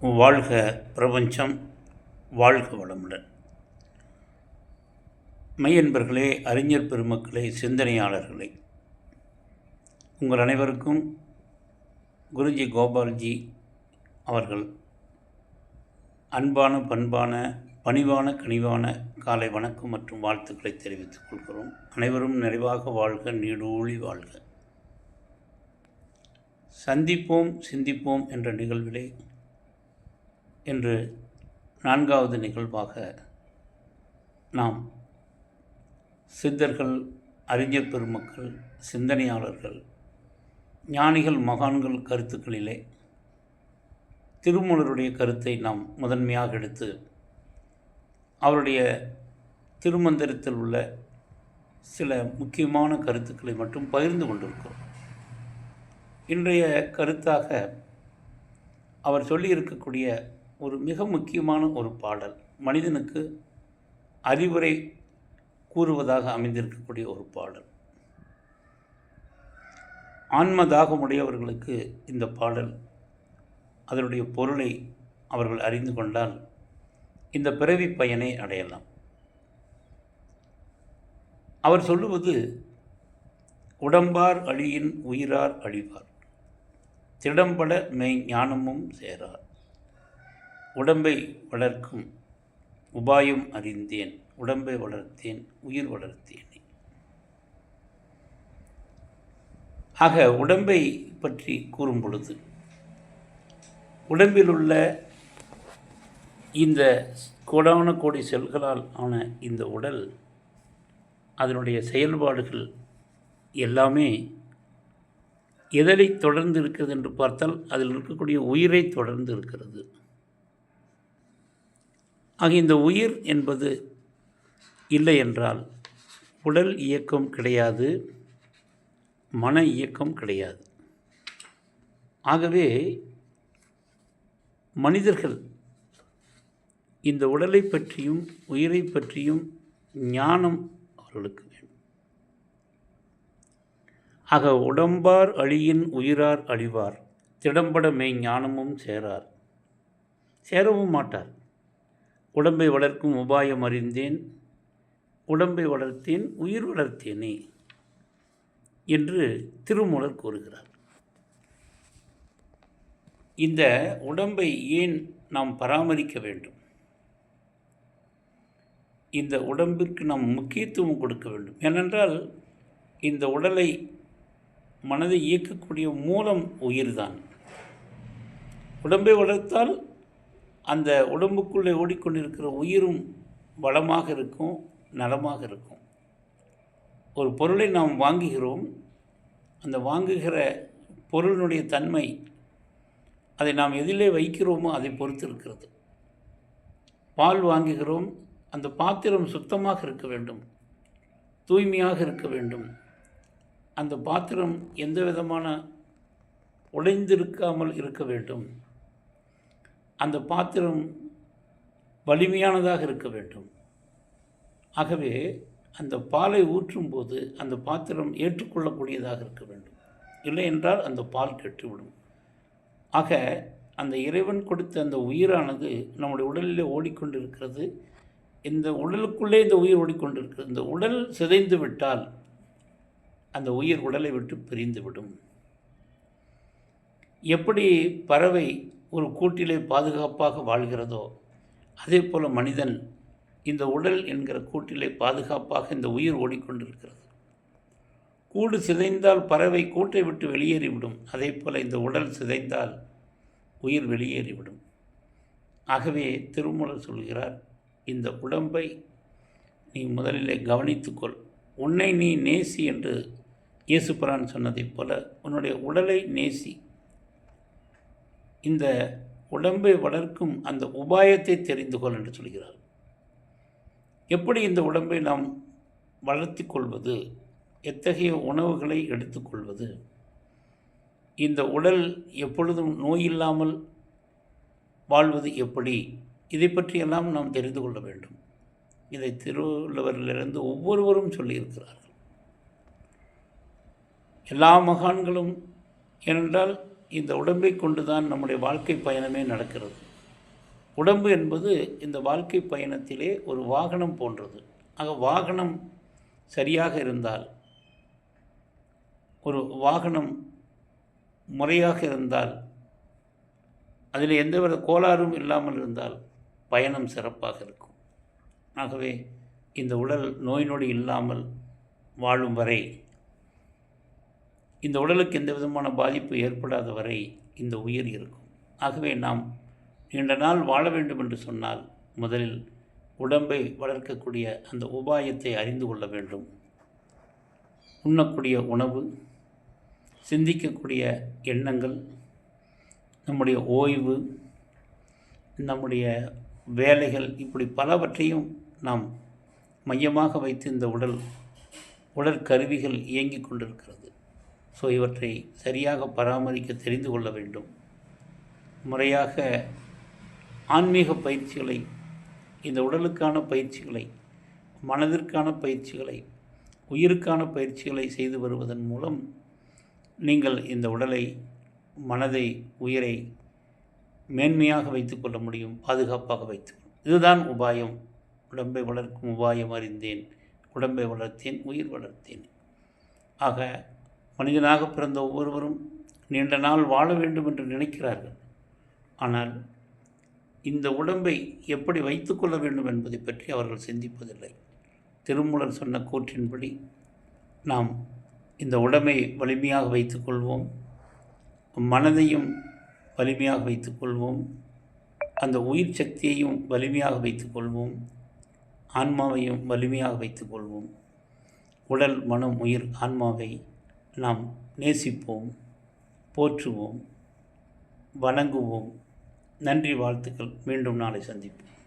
வாழ்க பிரபஞ்சம் வாழ்க வளமுடன். மையன்பர்களே அறிஞர் பெருமக்களே சிந்தனையாளர்களே உங்கள் அனைவருக்கும் குருஜி கோபால்ஜி அவர்கள் அன்பான பண்பான பணிவான கனிவான காலை வணக்கம் மற்றும் வாழ்த்துக்களை தெரிவித்துக் கொள்கிறோம். அனைவரும் நிறைவாக வாழ்க நீடூழி வாழ்க. சந்திப்போம் சிந்திப்போம் என்ற நிகழ்விலே இன்று நான்காவது நிகழ்வாக நாம் சித்தர்கள் அறிஞர் பெருமக்கள் சிந்தனையாளர்கள் ஞானிகள் மகான்கள் கருத்துக்களிலே திருமூலருடைய கருத்தை நாம் முதன்மையாக எடுத்து அவருடைய திருமந்திரத்தில் உள்ள சில முக்கியமான கருத்துக்களை மட்டும் பகிர்ந்து கொண்டிருக்கிறோம். இன்றைய கருத்தாக அவர் சொல்லியிருக்கக்கூடிய ஒரு மிக முக்கியமான ஒரு பாடல். மனிதனுக்கு அறிவுரை கூறுவதாக அமைந்திருக்கக்கூடிய ஒரு பாடல். ஆன்மதாகமுடையவர்களுக்கு இந்த பாடல் அதனுடைய பொருளை அவர்கள் அறிந்து கொண்டால் இந்த பிறவி பயனை அடையலாம். அவர் சொல்லுவது உடம்பார் அழியின் உயிரார் அழிவார். திடம்பட மெய் ஞானமும் சேரார். உடம்பை வளர்க்கும் உபாயம் அறிந்தேன். உடம்பை வளர்த்தேன் உயிர் வளர்த்தேன். ஆக உடம்பை பற்றி கூறும் பொழுது உடம்பில் உள்ள இந்த கோடான கோடி செல்களால் ஆன இந்த உடல் அதனுடைய செயல்பாடுகள் எல்லாமே எதனை தொடர்ந்து இருக்கிறது என்று பார்த்தால் அதில் இருக்கக்கூடிய உயிரை தொடர்ந்து இருக்கிறது. ஆக இந்த உயிர் என்பது இல்லை என்றால் உடல் இயக்கம் கிடையாது மன இயக்கம் கிடையாது. ஆகவே மனிதர்கள் இந்த உடலை பற்றியும் உயிரை பற்றியும் ஞானம் அவர்களுக்கு வேண்டும். ஆக உடம்பார் அழியின் உயிரார் அழிவார் திடம்பட மெய் ஞானமும் சேரார். சேரவும் மாட்டார். உடம்பை வளர்க்கும் உபாயம் அறிந்தேன். உடம்பை வளர்த்தேன் உயிர் வளர்த்தேனே என்று திருமூலர் கூறுகிறார். இந்த உடம்பை ஏன் நாம் பராமரிக்க வேண்டும்? இந்த உடம்பிற்கு நாம் முக்கியத்துவம் கொடுக்க வேண்டும். ஏனென்றால் இந்த உடலை மனதை இயக்கக்கூடிய மூலம் உயிர்தான். உடம்பை வளர்த்தால் அந்த உடம்புக்குள்ளே ஓடிக்கொண்டிருக்கிற உயிரும் வளமாக இருக்கும் நலமாக இருக்கும். ஒரு பொருளை நாம் வாங்குகிறோம். அந்த வாங்குகிற பொருளினுடைய தன்மை அதை நாம் எதிலே வைக்கிறோமோ அதை பொறுத்து இருக்கிறது. பால் வாங்குகிறோம். அந்த பாத்திரம் சுத்தமாக இருக்க வேண்டும். தூய்மையாக இருக்க வேண்டும். அந்த பாத்திரம் எந்த விதமான உடைந்திருக்காமல் இருக்க வேண்டும். அந்த பாத்திரம் வலிமையானதாக இருக்க வேண்டும். ஆகவே அந்த பாலை ஊற்றும்போது அந்த பாத்திரம் ஏற்றுக்கொள்ளக்கூடியதாக இருக்க வேண்டும். இல்லை என்றால் அந்த பால் கெட்டுவிடும். ஆக அந்த இறைவன் கொடுத்த அந்த உயிரானது நம்முடைய உடலில் ஓடிக்கொண்டிருக்கிறது. இந்த உடலுக்குள்ளே இந்த உயிர் ஓடிக்கொண்டிருக்கிறது. இந்த உடல் சிதைந்து விட்டால் அந்த உயிர் உடலை விட்டு பிரிந்துவிடும் எப்படி பறவை ஒரு கூட்டிலே பாதுகாப்பாக வாழ்கிறதோ? அதே போல் மனிதன் இந்த உடல் என்கிற கூட்டிலே பாதுகாப்பாக இந்த உயிர் ஓடிக்கொண்டிருக்கிறது. கூடு சிதைந்தால் பறவை கூட்டை விட்டு வெளியேறிவிடும். அதே போல் இந்த உடல் சிதைந்தால் உயிர் வெளியேறிவிடும். ஆகவே திருமூலர் சொல்கிறார் இந்த உடம்பை நீ முதலிலே கவனித்துக்கொள். உன்னை நீ நேசி என்று இயேசுபிரான் சொன்னதைப் போல உன்னுடைய உடலை நேசி. இந்த உடம்பை வளர்க்கும் அந்த உபாயத்தை தெரிந்து கொள் என்று சொல்கிறார். எப்படி இந்த உடம்பை நாம் வளர்த்தி கொள்வது? எத்தகைய உணவுகளை எடுத்துக்கொள்வது இந்த உடல் எப்பொழுதும் நோயில்லாமல் வாழ்வது எப்படி? இதை பற்றியெல்லாம் நாம் தெரிந்து கொள்ள வேண்டும். இதை திருவள்ளுவரிலிருந்து ஒவ்வொருவரும் சொல்லியிருக்கிறார்கள். எல்லா மகான்களும் ஏனென்றால் இந்த உடம்பை கொண்டு தான் நம்முடைய வாழ்க்கை பயணமே நடக்கிறது. உடம்பு என்பது இந்த வாழ்க்கை பயணத்திலே ஒரு வாகனம் போன்றது. ஆக வாகனம் சரியாக இருந்தால் ஒரு வாகனம் முறையாக இருந்தால் அதில் எந்தவித கோளாறும் இல்லாமல் இருந்தால் பயணம் சிறப்பாக இருக்கும். ஆகவே இந்த உடல் நோய் நொடி இல்லாமல் வாழும் வரை இந்த உடலுக்கு எந்த விதமான பாதிப்பு ஏற்படாத வரை இந்த உயிர் இருக்கும். ஆகவே நாம் நீண்ட நாள் வாழ வேண்டும் என்று சொன்னால் முதலில் உடம்பை வளர்க்கக்கூடிய அந்த உபாயத்தை அறிந்து கொள்ள வேண்டும். உண்ணக்கூடிய உணவு சிந்திக்கக்கூடிய எண்ணங்கள் நம்முடைய ஓய்வு நம்முடைய வேலைகள் இப்படி பலவற்றையும் நாம் மையமாக வைத்து இந்த உடல் உடற்கருவிகள் இயங்கிக் கொண்டிருக்கிறது. ஸோ இவற்றை சரியாக பராமரிக்க தெரிந்து கொள்ள வேண்டும். முறையாக ஆன்மீக பயிற்சிகளை இந்த உடலுக்கான பயிற்சிகளை மனதிற்கான பயிற்சிகளை உயிருக்கான பயிற்சிகளை செய்து வருவதன் மூலம் நீங்கள் இந்த உடலை மனதை உயிரை மேன்மையாக வைத்துக்கொள்ள முடியும் பாதுகாப்பாக வைத்துக்கொள்ள இதுதான் உபாயம். உடம்பை வளர்க்கும் உபாயம் அறிந்தேன். உடம்பை வளர்த்தேன் உயிர் வளர்த்தேன். ஆக மனிதனாக பிறந்த ஒவ்வொருவரும் நீண்ட நாள் வாழ வேண்டும் என்று நினைக்கிறார்கள். ஆனால் இந்த உடம்பை எப்படி வைத்துக்கொள்ள வேண்டும் என்பதை பற்றி அவர்கள் சிந்திப்பதில்லை. திருமூலர் சொன்ன கூற்றின்படி நாம் இந்த உடம்பை வலிமையாக வைத்துக்கொள்வோம் மனதையும் வலிமையாக வைத்துக்கொள்வோம் அந்த உயிர் சக்தியையும் வலிமையாக வைத்துக்கொள்வோம் ஆன்மாவையும் வலிமையாக வைத்துக்கொள்வோம் உடல் மனம் உயிர் ஆன்மாவை நாம் நேசிப்போம் போற்றுவோம் வணங்குவோம். நன்றி வாழ்த்துக்கள். மீண்டும் நாளை சந்திப்போம்.